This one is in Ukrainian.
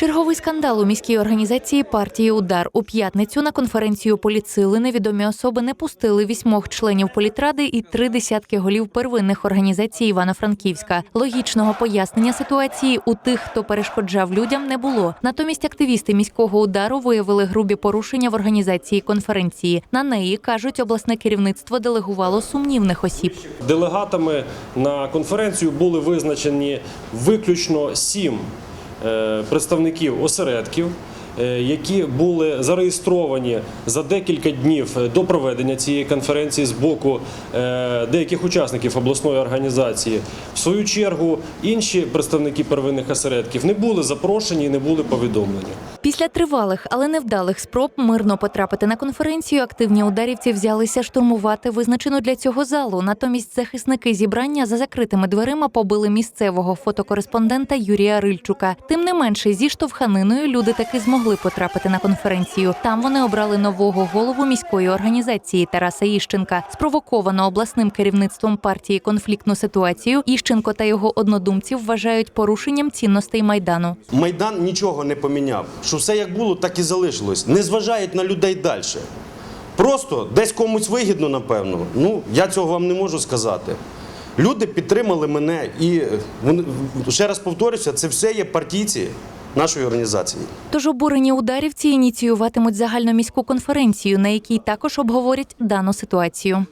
Черговий скандал у міській організації партії Удар у п'ятницю на конференцію поліцили невідомі особи не пустили вісьмох членів політради і три десятки голів первинних організацій Івано-Франківська. Логічного пояснення ситуації у тих, хто перешкоджав людям, не було. Натомість активісти міського удару виявили грубі порушення в організації конференції. На неї кажуть, обласне керівництво делегувало сумнівних осіб. Делегатами на конференцію були визначені виключно сім представників осередків. е, Які були зареєстровані за декілька днів до проведення цієї конференції з боку е, деяких учасників обласної організації, в свою чергу інші представники первинних осередків не були запрошені і не були повідомлені. Після тривалих, але невдалих спроб мирно потрапити на конференцію, активні ударівці взялися штурмувати визначену для цього залу. Натомість захисники зібрання за закритими дверима побили місцевого фотокореспондента Юрія Рильчука. Тим не менше, зі штовханиною люди таки змогли потрапити на конференцію. Там вони обрали нового голову міської організації Тараса Іщенка. Спровоковано обласним керівництвом партії конфліктну ситуацію. Іщенко та його однодумців вважають порушенням цінностей майдану. Майдан нічого не поміняв. Що все як було, так і залишилось. Не зважають на людей далі. Просто десь комусь вигідно, напевно. Ну, я цього вам не можу сказати. Люди підтримали мене і е, ще раз повторюся, це все є партійці нашої організації. Тож обурені ударівці ініціюватимуть загальноміську конференцію, на якій також обговорять дану ситуацію.